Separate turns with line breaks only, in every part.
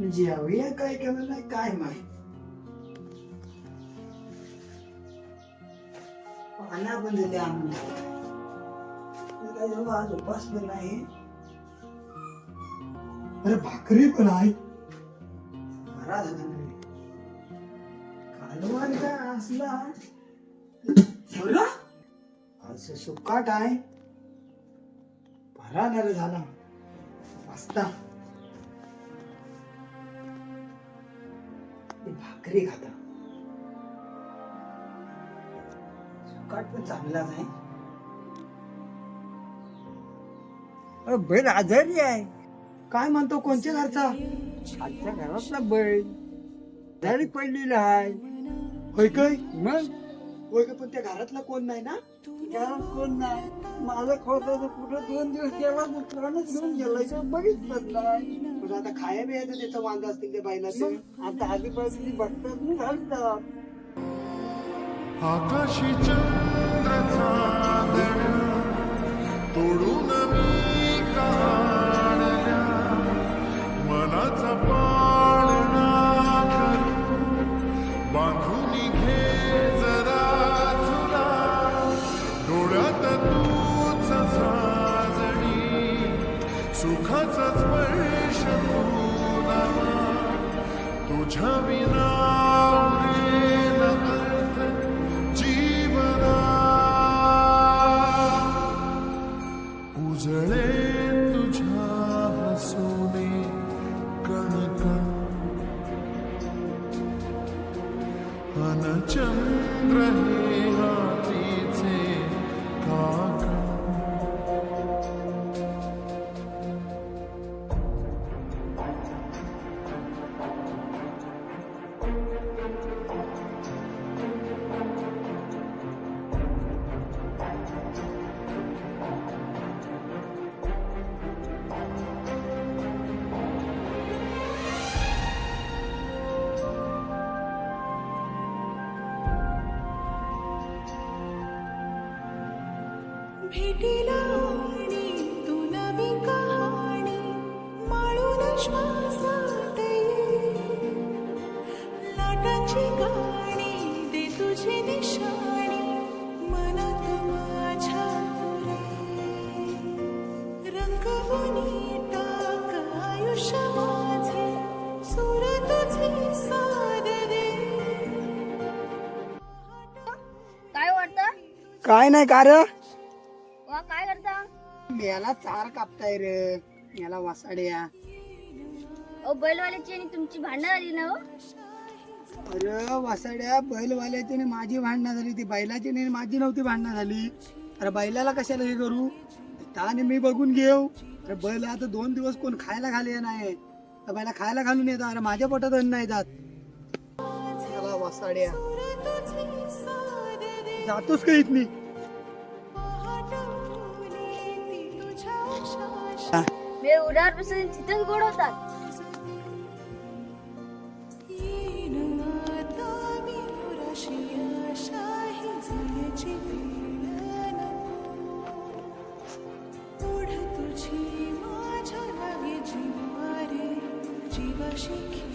जेवूया काय केलं नाही काय माहीत? पाना पण दिले आम्हाला काय झालं आज उपास पण नाही. अरे भाकरी पण आहे. बरा झाला नाही. कालवान काय असला? बरं असं सुकाट आहे. बरा नर झाला. असता भाकरी खाता. सुकाट पण चांगलाच आहे. अरे बैल आजारी आहे. काय म्हणतो कोणत्या घरचा? आजच्या घरातला बैल. आजारी पडलेला आहे. होय काय? मग? होय का पण त्या घरातला कोण नाही ना? घरात कोण नाही? माझा खोटा कुठं दोन दिवस गेला दुसऱ्यानंच घेऊन गेला इथं बघितलं नाही. पण आता खाया बियाचं त्याचं वांदा असतील त्या बैलाचं आता आधीपासून बघतात मी घालतात
आकाशी चंद्र चांदण्या तोडून मी काढल्या. मनाचा पाळणा करू बांधून घे जरा तुला. डोळ्यात तूच साजणी सुखाचा स्पर्श तुला तुझ्या विना उरेल अर्थ जीवना उजळे तुझ्या हसूने कणकण अन चंद्र हे रात्रीचे काकण
भेटीला आणि तू नवी कहाणी माळून श्वासात ये. लाटांची गाणी दे तुझी निशाणी मनात माझ्या रे. रंगवणी टाक आयुष्य माझे सूर तुझे साद दे
काय वाटतं
काय नाही का रे
वा
याला चार कापताय रे. याला वासाड्या.
ओ बैलवाल्याची आणि तुमची भांडणं झाली ना हो?
अरे वासाड्या बैलवाल्याची आणि माझी भांडणं झाली. ती बैलाची आणि माझी नव्हती भांडणं झाली. अरे बैलाला कशाला हे करू? त्याने मी बघून घेऊ. अरे बैल आता दोन दिवस कोण खायला घाले नाही तर बैला खायला घालून येतात. अरे माझ्या पोटात अन्न नाही जात. याला वासाड्या. जातोस का इथनी?
ve uğrar mısın titan gorodan? She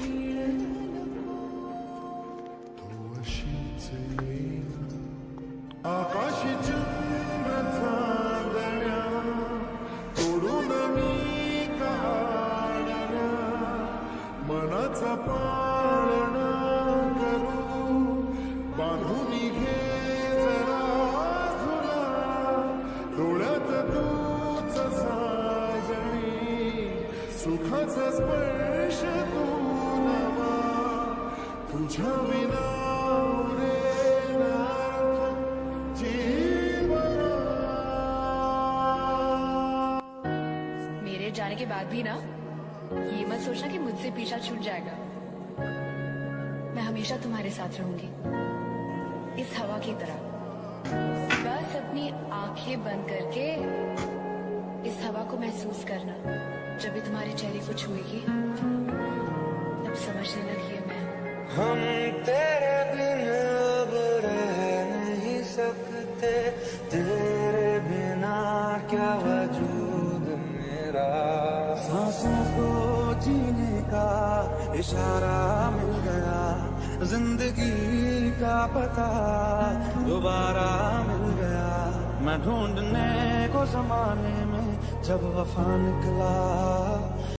मेरे जाने के बाद भी ना, ये मत सोचना कि मुझसे पीछा छूट जाएगा। मैं हमेशा तुम्हारे साथ रहूँगी। इस हवा की तरह। बस अपनी आँखें बंद करके इस हवा को महसूस करना, जब भी तुम्हारे चेहरे को छुएगी, तब समझने लगी है मैं।
हम तेरे बिन अब रह नहीं सकते, तेरे बिना क्या वजूद मेरा? सांसों को जीने का इशारा मिल गया, ज़िंदगी का पता दोबारा मिल गया। मैं ढूंढने को जमाने में जब वफा निकला।